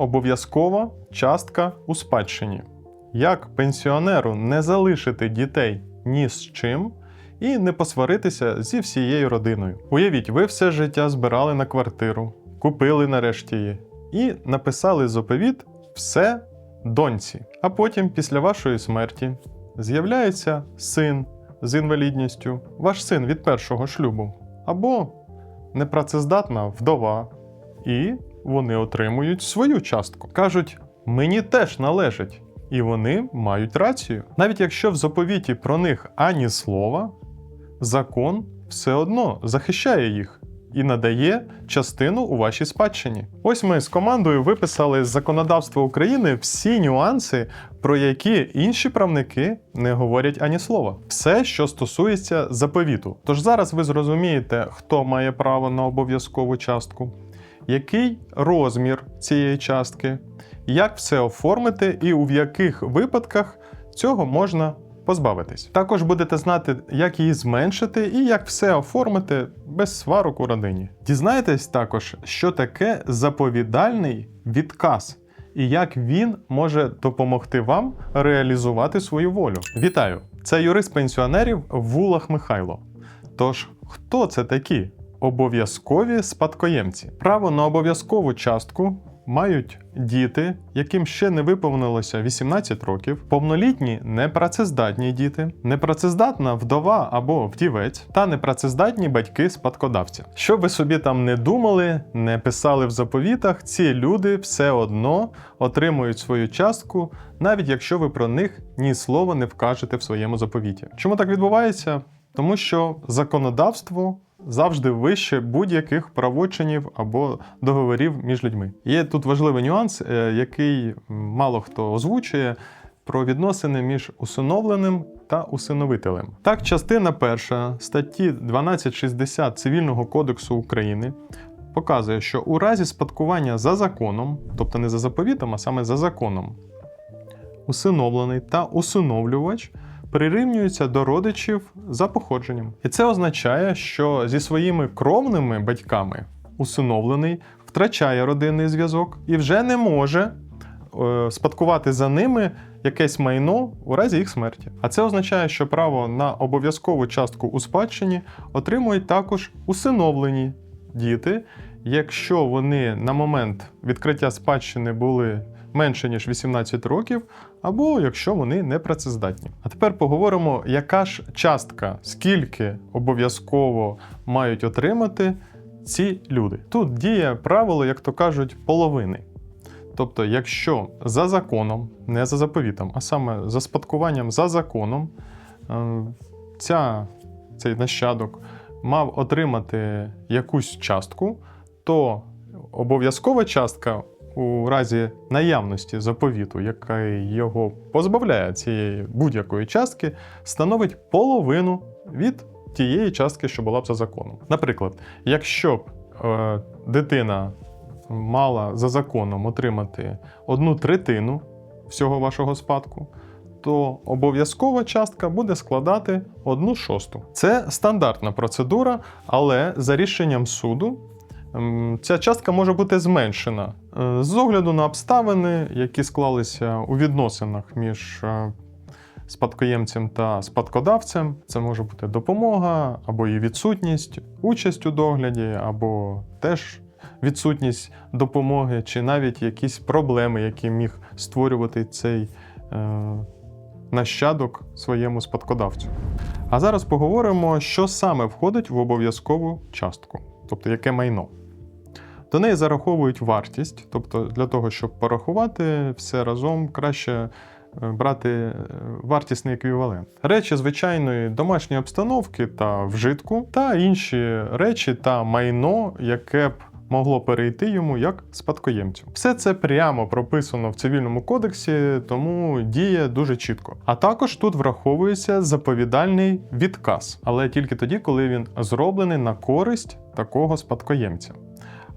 обов'язкова частка у спадщині. Як пенсіонеру не залишити дітей ні з чим і не посваритися зі всією родиною. Уявіть, ви все життя збирали на квартиру, купили нарешті її і написали заповіт все доньці. А потім, після вашої смерті, з'являється син з інвалідністю, ваш син від першого шлюбу, або непрацездатна вдова, і вони отримують свою частку. Кажуть, мені теж належить. І вони мають рацію. Навіть якщо в заповіті про них ані слова, закон все одно захищає їх і надає частину у вашій спадщині. Ось ми з командою виписали з законодавства України всі нюанси, про які інші правники не говорять ані слова. Все, що стосується заповіту. Тож зараз ви зрозумієте, хто має право на обов'язкову частку, який розмір цієї частки, як все оформити і у яких випадках цього можна позбавитись. Також будете знати, як її зменшити і як все оформити без сварок у родині. Дізнаєтесь також, що таке заповідальний відказ і як він може допомогти вам реалізувати свою волю. Вітаю! Це юрист пенсіонерів Вулах Михайло. Тож, хто це такі? Обов'язкові спадкоємці. Право на обов'язкову частку мають діти, яким ще не виповнилося 18 років, повнолітні непрацездатні діти, непрацездатна вдова або вдівець та непрацездатні батьки спадкодавця. Що ви собі там не думали, не писали в заповітах, ці люди все одно отримують свою частку, навіть якщо ви про них ні слова не вкажете в своєму заповіті. Чому так відбувається? Тому що законодавство завжди вище будь-яких правочинів або договорів між людьми. Є тут важливий нюанс, е, який мало хто озвучує. Про відносини між усиновленим та усиновителем. Так, частина перша статті 1260 Цивільного кодексу України показує, що у разі спадкування за законом, тобто не за заповітом, а саме за законом, усиновлений та усиновлювач прирівнюються до родичів за походженням. І це означає, що зі своїми кровними батьками усиновлений втрачає родинний зв'язок і вже не може е, спадкувати за ними якесь майно у разі їх смерті. А це означає, що право на обов'язкову частку у спадщині отримують також усиновлені діти, якщо вони на момент відкриття спадщини були менше ніж 18 років, або якщо вони не працездатні. А тепер поговоримо, яка ж частка, скільки обов'язково мають отримати ці люди. Тут діє правило, як то кажуть, половини. Тобто, якщо за законом, не за заповітом, а саме за спадкуванням за законом, е, ця, цей нащадок мав отримати якусь частку, то обов'язкова частка у разі наявності заповіту, яка його позбавляє цієї будь-якої частки, становить половину від тієї частки, що була б за законом. Наприклад, якщо б е, дитина мала за законом отримати одну третину всього вашого спадку, то обов'язкова частка буде складати одну шосту. Це стандартна процедура, але за рішенням суду ця частка може бути зменшена з огляду на обставини, які склалися у відносинах між е, спадкоємцем та спадкодавцем. Це може бути допомога або її відсутність, участь у догляді, або теж відсутність допомоги, чи навіть якісь проблеми, які міг створювати цей е, нащадок своєму спадкодавцю. А зараз поговоримо, що саме входить в обов'язкову частку, тобто яке майно. До неї зараховують вартість, тобто для того, щоб порахувати все разом, краще е, брати е, вартісний еквівалент. Речі звичайної домашньої обстановки та вжитку, та інші речі та майно, яке б могло перейти йому як спадкоємцю. Все це прямо прописано в цивільному кодексі, тому діє дуже чітко. А також тут враховується заповідальний відказ, але тільки тоді, коли він зроблений на користь такого спадкоємця.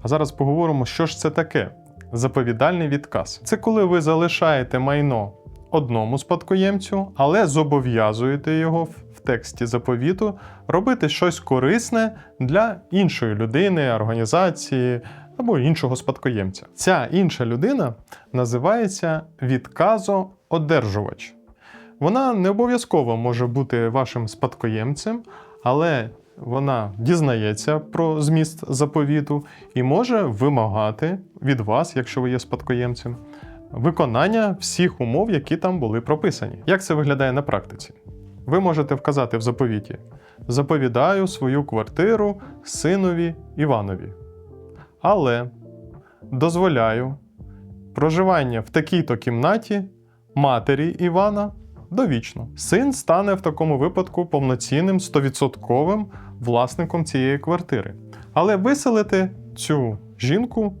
А зараз поговоримо, що ж це таке заповідальний відказ. Це коли ви залишаєте майно одному спадкоємцю, але зобов'язуєте його в тексті заповіту робити щось корисне для іншої людини, організації, або іншого спадкоємця. Ця інша людина називається відказоодержувач. Вона не обов'язково може бути вашим спадкоємцем, але вона дізнається про зміст заповіту і може вимагати від вас, якщо ви є спадкоємцем, виконання всіх умов, які там були прописані. Як це виглядає на практиці? Ви можете вказати в заповіті: заповідаю свою квартиру синові Іванові. Але дозволяю проживання в такій-то кімнаті матері Івана довічно. Син стане в такому випадку повноцінним 100% власником цієї квартири. Але виселити цю жінку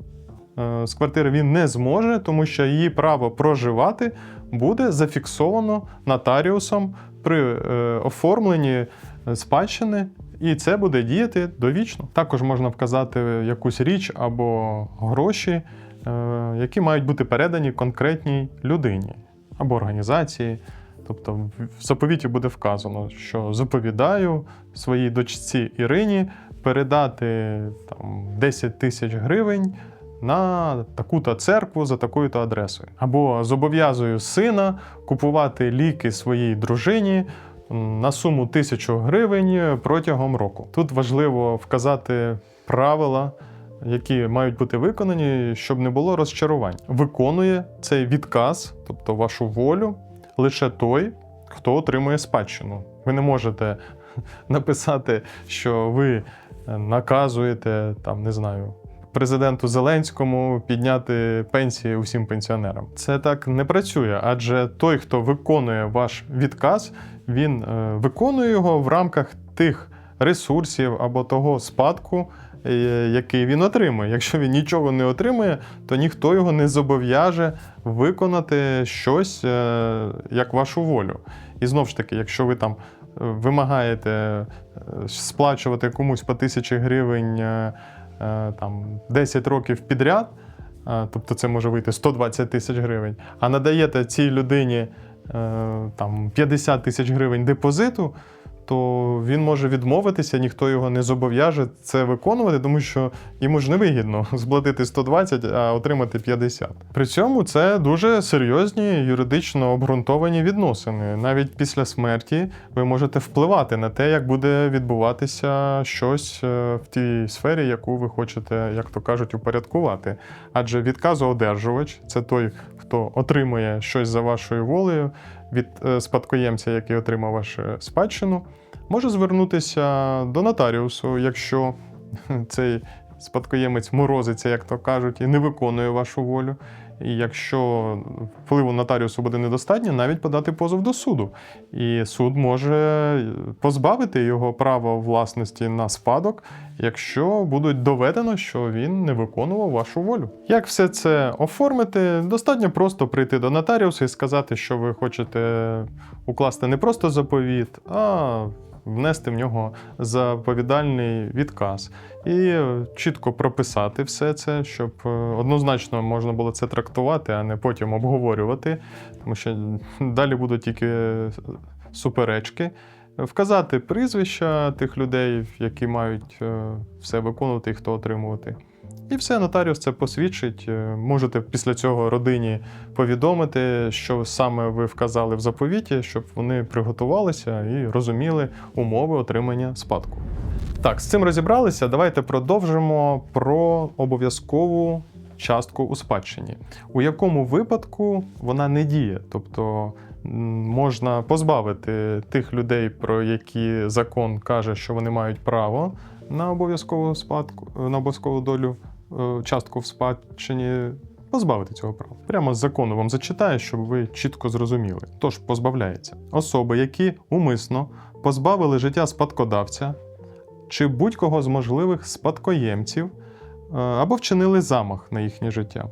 е, з квартири він не зможе, тому що її право проживати буде зафіксовано нотаріусом при е, оформленні спадщини, і це буде діяти довічно. Також можна вказати якусь річ або гроші, е, які мають бути передані конкретній людині або організації. Тобто в заповіті буде вказано, що заповідаю своїй дочці Ірині передати там 10 тисяч гривень на таку-то церкву за такою-то адресою. Або зобов'язую сина купувати ліки своїй дружині на суму тисячу гривень протягом року. Тут важливо вказати правила. Які мають бути виконані, щоб не було розчарувань. Виконує цей відказ, тобто вашу волю, лише той, хто отримує спадщину. Ви не можете написати, що ви е, наказуєте там, не знаю. Президенту Зеленському підняти пенсії усім пенсіонерам. Це так не працює, адже той, хто виконує ваш відказ, він е, виконує його в рамках тих ресурсів або того спадку, який він отримує. Якщо він нічого не отримує, то ніхто його не зобов'яже виконати щось е, як вашу волю. І знову ж таки, якщо ви там е, вимагаєте е, сплачувати комусь по тисячі гривень е, е, там, 10 років підряд, е, тобто це може вийти 120 тисяч гривень, а надаєте цій людині е, там, 50 тисяч гривень депозиту, то він може відмовитися, ніхто його не зобов'яже це виконувати, тому що йому ж не вигідно сплатити 120, а отримати 50. При цьому це дуже серйозні юридично обґрунтовані відносини. Навіть після смерті ви можете впливати на те, як буде відбуватися щось е, в тій сфері, яку ви хочете, як то кажуть, упорядкувати. Адже відказоодержувач це той, хто отримує щось за вашою волею від е, спадкоємця, який отримав вашу спадщину, може звернутися до нотаріусу, якщо цей спадкоємець морозиться, як то кажуть, і не виконує вашу волю. І якщо впливу нотаріусу буде недостатньо, навіть подати позов до суду. І суд може позбавити його права власності на спадок, якщо будуть доведено, що він не виконував вашу волю. Як все це оформити? Достатньо просто прийти до нотаріуса і сказати, що ви хочете укласти не просто заповіт, а внести в нього заповідальний відказ і чітко прописати все це, щоб е, однозначно можна було це трактувати, а не потім обговорювати, тому що далі будуть тільки суперечки. Вказати прізвища тих людей, які мають е, все виконувати і хто отримувати. І все, нотаріус це посвідчить. Е, Можете після цього родині повідомити, що саме ви вказали в заповіті, щоб вони приготувалися і розуміли умови отримання спадку. Так, з цим розібралися. Давайте продовжимо про обов'язкову частку у спадщині, у якому випадку вона не діє. Тобто можна позбавити тих людей, про які закон каже, що вони мають право на обов'язкову спадку, на обов'язкову долю е, частку в спадщині. Позбавити цього права. Прямо з закону вам зачитаю, щоб ви чітко зрозуміли. Тож позбавляється особи, які умисно позбавили життя спадкодавця чи будь-кого з можливих спадкоємців е, або вчинили замах на їхнє життя.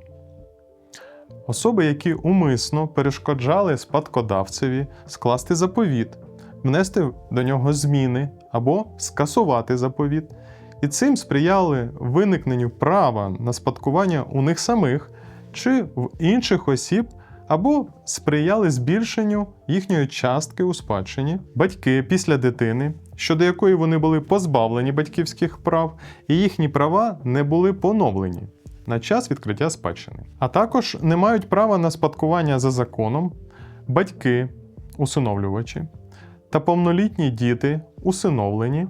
Особи, які умисно перешкоджали спадкодавцеві скласти заповіт, внести до нього зміни або скасувати заповіт, і цим сприяли виникненню права на спадкування у них самих чи в інших осіб або сприяли збільшенню їхньої частки у спадщині, батьки після дитини, щодо якої вони були позбавлені батьківських прав, і їхні права не були поновлені на час відкриття спадщини. А також не мають права на спадкування за законом батьки, усиновлювачі та повнолітні діти, усиновлені,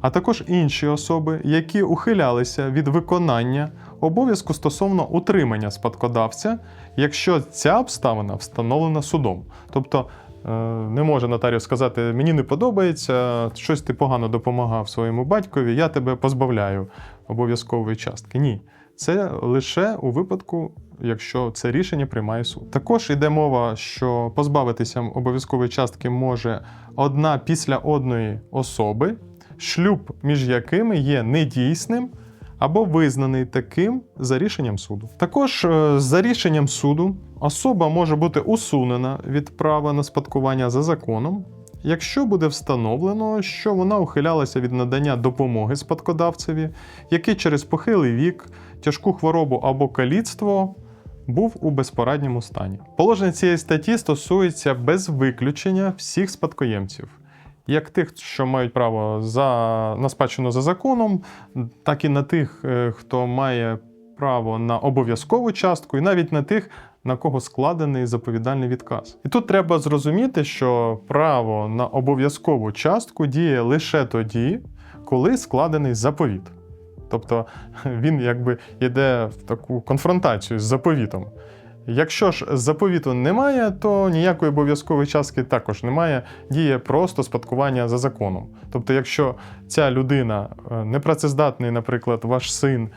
а також інші особи, які ухилялися від виконання обов'язку стосовно утримання спадкодавця, якщо ця обставина встановлена судом. Тобто е, не може нотаріус сказати, мені не подобається, щось ти погано допомагав своєму батькові, я тебе позбавляю обов'язкової частки. Ні. Це лише у випадку, якщо це рішення приймає суд. Також йде мова, що позбавитися обов'язкової частки може одна після одної особи, шлюб між якими є недійсним або визнаний таким за рішенням суду. Також е, за рішенням суду особа може бути усунена від права на спадкування за законом, якщо буде встановлено, що вона ухилялася від надання допомоги спадкодавцеві, який через похилий вік, тяжку хворобу або каліцтво був у безпорадньому стані. Положення цієї статті стосується без виключення всіх спадкоємців. Як тих, що мають право за, на спадщину за законом, так і на тих, е, хто має право на обов'язкову частку, і навіть на тих, на кого складений заповідальний відказ. І тут треба зрозуміти, що право на обов'язкову частку діє лише тоді, коли складений заповіт. Тобто він якби йде в таку конфронтацію з заповітом. Якщо ж заповіту немає, то ніякої обов'язкової частки також немає, діє просто спадкування за законом. Тобто, якщо ця людина е, непрацездатний, наприклад, ваш син,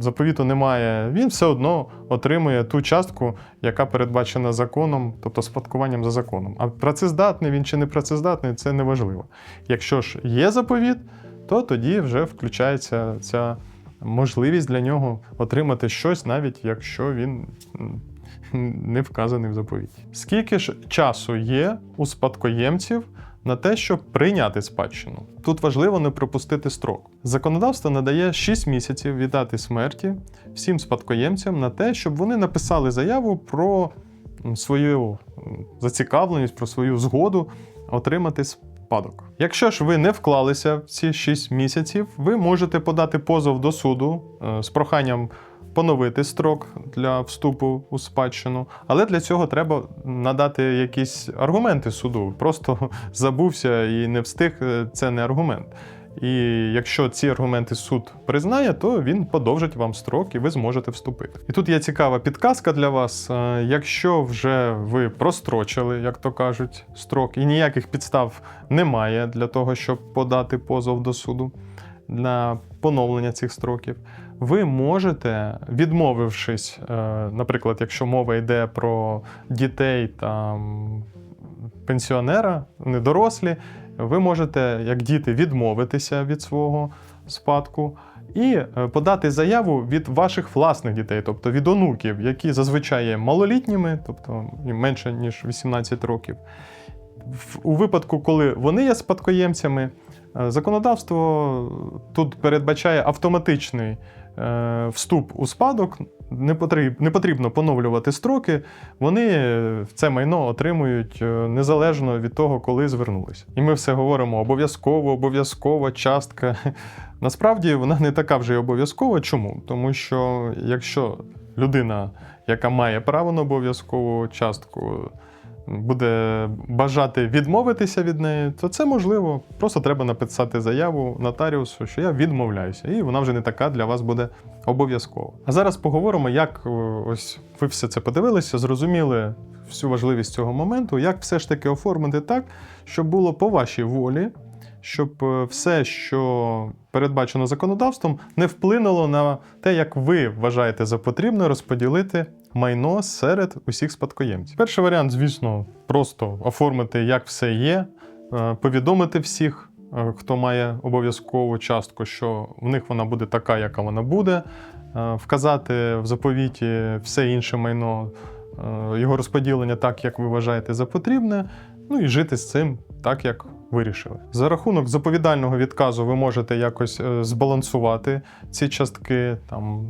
заповіту немає, він все одно отримує ту частку, яка передбачена законом, тобто спадкуванням за законом. А працездатний він чи не працездатний, це неважливо. Якщо ж є заповіт, то тоді вже включається ця можливість для нього отримати щось, навіть якщо він не вказаний в заповіті. Скільки ж часу є у спадкоємців на те, щоб прийняти спадщину? Тут важливо не пропустити строк. Законодавство надає 6 місяців від дати смерті всім спадкоємцям на те, щоб вони написали заяву про свою зацікавленість, про свою згоду отримати спадок. Якщо ж ви не вклалися в ці 6 місяців, ви можете подати позов до суду е, з проханням поновити строк для вступу у спадщину, але для цього треба надати якісь аргументи суду. Просто забувся і не встиг е, це не аргумент. І якщо ці аргументи суд признає, то він подовжить вам строк і ви зможете вступити. І тут є цікава підказка для вас. Е, Якщо вже ви прострочили, як то кажуть, строк, і ніяких підстав немає для того, щоб подати позов до суду на поновлення цих строків, ви можете, відмовившись, е, наприклад, якщо мова йде про дітей там пенсіонера, не дорослі, ви можете, як діти, відмовитися від свого спадку і е, подати заяву від ваших власних дітей, тобто від онуків, які зазвичай є малолітніми, тобто менше ніж 18 років. У випадку, коли вони є спадкоємцями, е, законодавство тут передбачає автоматичний вступ у спадок. Не потрібно, не потрібно поновлювати строки, вони е, це майно отримують е, незалежно від того, коли звернулися. І ми все говоримо обов'язково, обов'язкова частка. Насправді вона не така вже й обов'язкова. Чому? Тому що якщо людина, яка має право на обов'язкову частку, буде бажати відмовитися від неї, то це можливо. Просто треба написати заяву нотаріусу, що я відмовляюся, і вона вже не така для вас буде обов'язкова. А зараз поговоримо, як е, ось ви все це подивилися, зрозуміли всю важливість цього моменту, як все ж таки оформити так, щоб було по вашій волі. Щоб е, все, що передбачено законодавством, не вплинуло на те, як ви вважаєте за потрібне розподілити майно серед усіх спадкоємців. Перший варіант, звісно, просто оформити, як все є, е, повідомити всіх, е, хто має обов'язкову частку, що в них вона буде така, яка вона буде, е, вказати в заповіті все інше майно, його розподілення так, як ви вважаєте за потрібне, ну і жити з цим так, як вирішили. За рахунок заповідального відказу ви можете якось збалансувати ці частки, там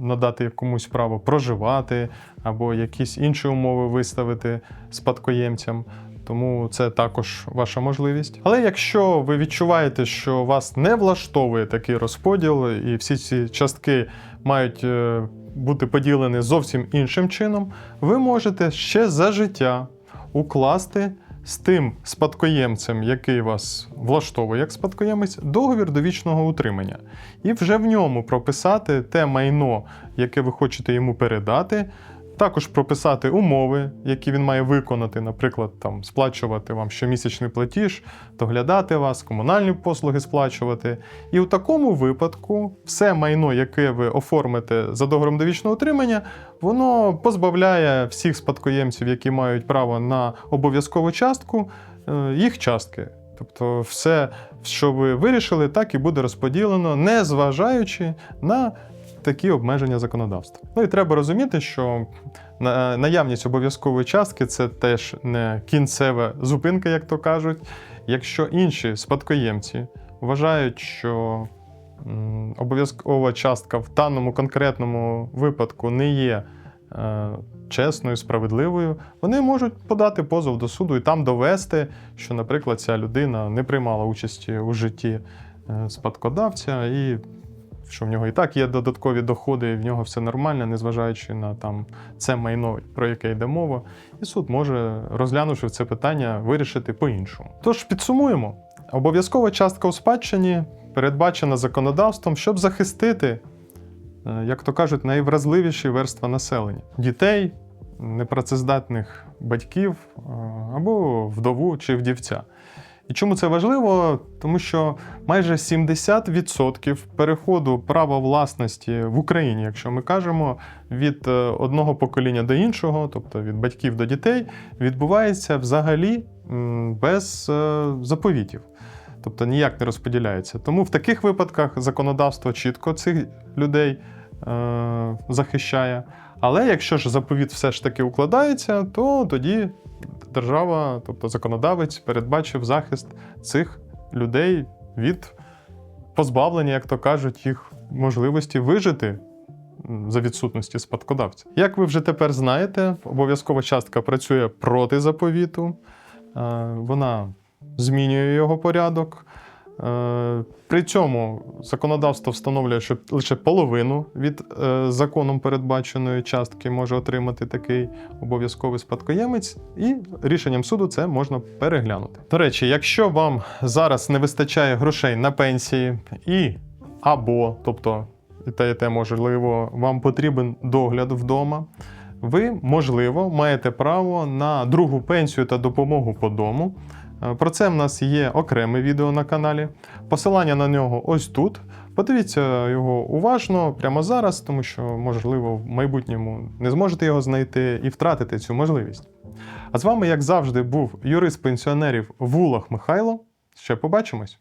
надати комусь право проживати або якісь інші умови виставити спадкоємцям. Тому це також ваша можливість. Але якщо ви відчуваєте, що вас не влаштовує такий розподіл, і всі ці частки мають е, бути поділені зовсім іншим чином, ви можете ще за життя укласти з тим спадкоємцем, який вас влаштовує як спадкоємець, договір довічного утримання. І вже в ньому прописати те майно, яке ви хочете йому передати. Також прописати умови, які він має виконати, наприклад, там сплачувати вам щомісячний платіж, доглядати вас, комунальні послуги сплачувати. І у такому випадку все майно, яке ви оформите за договором довічного утримання, воно позбавляє всіх спадкоємців, які мають право на обов'язкову частку, е, їх частки. Тобто, все, що ви вирішили, так і буде розподілено, не зважаючи на такі обмеження законодавства. Ну і треба розуміти, що наявність обов'язкової частки це теж не кінцева зупинка, як то кажуть. Якщо інші спадкоємці вважають, що обов'язкова частка в даному конкретному випадку не є е, чесною, справедливою, вони можуть подати позов до суду і там довести, що, наприклад, ця людина не приймала участі у житті е, спадкодавця і що в нього і так є додаткові доходи, і в нього все нормально, незважаючи на там це майно, про яке йде мова, і суд може, розглянувши це питання, вирішити по-іншому. Тож підсумуємо: обов'язкова частка у спадщині передбачена законодавством, щоб захистити, е, як то кажуть, найвразливіші верства населення дітей, непрацездатних батьків е, або вдову чи вдівця. І чому це важливо? Тому що майже 70% переходу права власності в Україні, якщо ми кажемо, від е, одного покоління до іншого, тобто від батьків до дітей, відбувається взагалі без е, заповітів. Тобто ніяк не розподіляється. Тому в таких випадках законодавство чітко цих людей е, захищає. Але якщо ж заповіт все ж таки укладається, то тоді держава, тобто законодавець, передбачив захист цих людей від позбавлення, як то кажуть, їх можливості вижити за відсутності спадкодавця. Як ви вже тепер знаєте, обов'язкова частка працює проти заповіту, е, вона змінює його порядок. Е, При цьому законодавство встановлює, що лише половину від е, законом передбаченої частки може отримати такий обов'язковий спадкоємець, і рішенням суду це можна переглянути. До речі, якщо вам зараз не вистачає грошей на пенсії і або, тобто і те, і те можливо, вам потрібен догляд вдома. Ви, можливо, маєте право на другу пенсію та допомогу по дому. Е, Про це в нас є окреме відео на каналі. Посилання на нього ось тут. Подивіться його уважно прямо зараз, тому що, можливо, в майбутньому не зможете його знайти і втратите цю можливість. А з вами, як завжди, був юрист пенсіонерів Вулах Михайло. Ще побачимось!